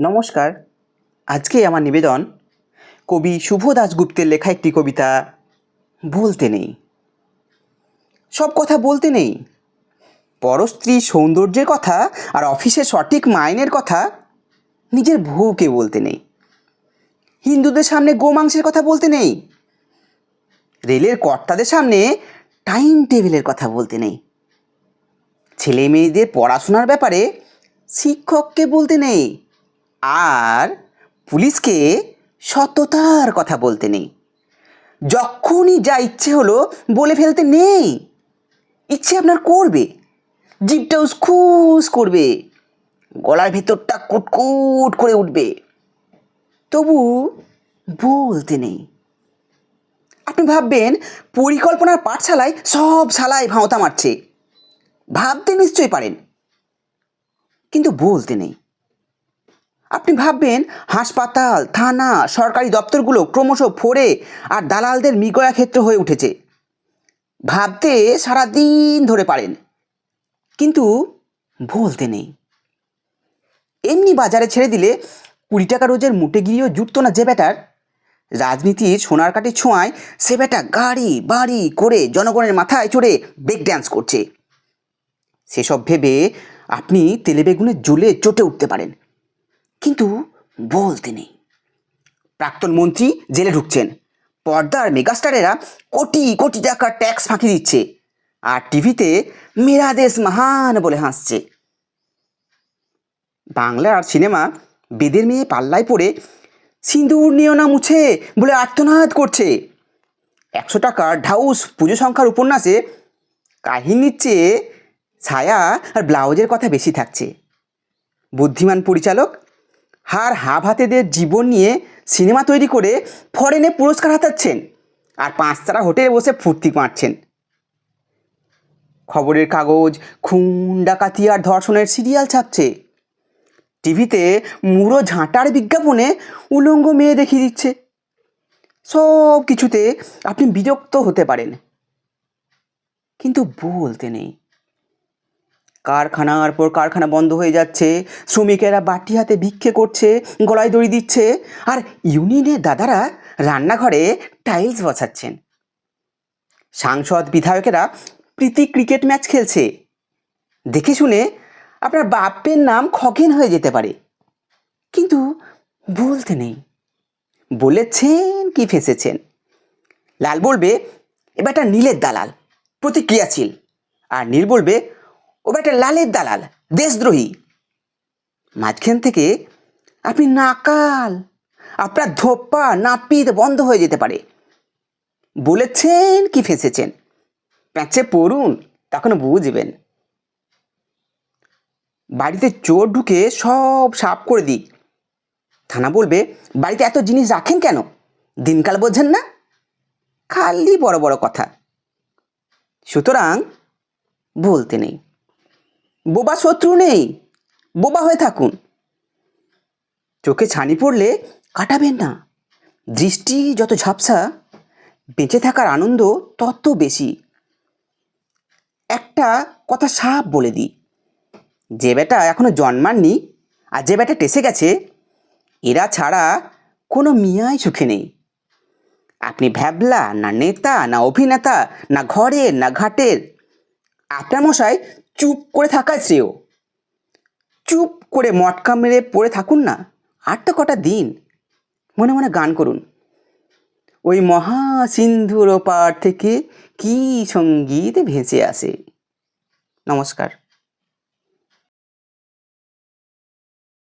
নমস্কার। আজকে আমার নিবেদন, কবি শুভ দাশগুপ্তের লেখা একটি কবিতা, বলতে নেই। সব কথা বলতে নেই। পরস্ত্রী সৌন্দর্যের কথা আর অফিসের সঠিক মাইনের কথা নিজের বউকে বলতে নেই। হিন্দুদের সামনে গোমাংসের কথা বলতে নেই। রেলের কর্তাদের সামনে টাইম টেবিলের কথা বলতে নেই। ছেলে মেয়েদের পড়াশোনার ব্যাপারে শিক্ষককে বলতে নেই। আর পুলিশকে সততার কথা বলতে নেই। যখনই যা ইচ্ছে হলো বলে ফেলতে নেই। ইচ্ছে আপনার করবে। জিভটা উসখুস করবে। গলার ভিতরটা কুটকুট করে উঠবে। তবু বলতে নেই। আপনি ভাববেন, পরিকল্পনার পাঠশালায় সব শালায় ভাঁওতা মারছে। ভাবতে নিশ্চয়ই পারেন। কিন্তু বলতে নেই। আপনি ভাববেন, হাসপাতাল, থানা, সরকারি দপ্তরগুলো ক্রমশ ফোরে আর দালালদের মৃগয়া ক্ষেত্র হয়ে উঠেছে। ভাবতে সারা দিন ধরে পারেন। কিন্তু বলতে নেই। এমনি বাজারে ছেড়ে দিলে কুড়ি টাকা রোজের মুটে গিয়েও জুটতো না যে ব্যাটার। রাজনীতির সোনার কাঠি ছোঁয়ায় সে ব্যাটা গাড়ি, বাড়ি করে জনগণের মাথায় চড়ে ব্রেক ড্যান্স করছে। সেসব ভেবে আপনি তেলে বেগুনে জ্বলে চটে উঠতে পারেন। কিন্তু বলতে নেই। প্রাক্তন মন্ত্রী জেলে ঢুকছেন। পর্দার মেগাস্টারেরা কোটি কোটি টাকার ট্যাক্স ফাঁকি দিচ্ছে। আর টিভিতে মেরা দেশ মহান বলে হাসছে। বাংলার সিনেমা বেদের মেয়ে পাল্লায় পড়ে সিঁদুর নিও না মুছে বলে আর্তনাদ করছে। একশো টাকার ঢাউস পুজো সংখ্যার উপন্যাসে কাহিনীর চেয়ে ছায়া আর ব্লাউজের কথা বেশি থাকছে। বুদ্ধিমান পরিচালক হার হাব হাতেদের জীবন নিয়ে সিনেমা তৈরি করে ফরেনে পুরস্কার হাতাচ্ছেন আর পাঁচতারা হোটেলে বসে ফুর্তি মারছেন। খবরের কাগজ, খুন, ডাকাতি আর ধর্ষণের সিরিয়াল ছাপছে। টিভিতে মুড়ো ঝাঁটার বিজ্ঞাপনে উলঙ্গ মেয়ে দেখিয়ে দিচ্ছে। সব কিছুতে আপনি বিরক্ত হতে পারেন। কিন্তু বলতে নেই। কারখানার পর কারখানা বন্ধ হয়ে যাচ্ছে। শ্রমিকেরা বাটি হাতে ভিক্ষে করছে, গলায় দড়ি দিচ্ছে। আর ইউনিয়নের দাদারা রান্নাঘরে টাইলস বসাচ্ছেন। সাংসদ বিধায়কেরা প্রীতি ক্রিকেট ম্যাচ খেলছে। দেখে শুনে আপনার বাপের নাম খগেন হয়ে যেতে পারে। কিন্তু বলতে নেই। বলেছেন কি ফেসেছেন। লাল বলবে, এবারটা নীলের দালাল, প্রতিক্রিয়াশীল। আর নীল বলবে ও বেটা লালের দালাল, দেশদ্রোহী। মাঝখান থেকে আপনি নাকাল, আপনার ধোপ্পা নাপিত বন্ধ হয়ে যেতে পারে। বলেছেন কি ফেসেছেন? প্যাঁচে পড়ুন, তখন বুঝবেন। বাড়িতে চোর ঢুকে সব সাফ করে দিই থানা বলবে, বাড়িতে এত জিনিস রাখেন কেন? দিনকাল বোঝেন না? খালি বড় বড় কথা। সুতরাং বলতে নেই। বোবা শত্রু নেই। বোবা হয়ে থাকুন। চোখে ছানি পড়লে কাটাবেন না। দৃষ্টি যত ঝাপসা, বেঁচে থাকার আনন্দ তত বেশি। একটা কথা সাপ বলে দিই, যে বেটা এখনও জন্মাননি আর যে বেটা টেসে গেছে, এরা ছাড়া কোনো মিয়াই সুখে নেই। আপনি ভ্যাবলা না নেতা, না অভিনেতা, না ঘরের, না ঘাটের। আপনার মশাই চুপ করে থাকা শ্রেয়। চুপ করে মটকা মেরে পড়ে থাকুন না, আর তো কটা দিন। মনে মনে গান করুন। ওই মহা সিন্ধুর ওপার থেকে কী সংগীত ভেসে আসে। নমস্কার।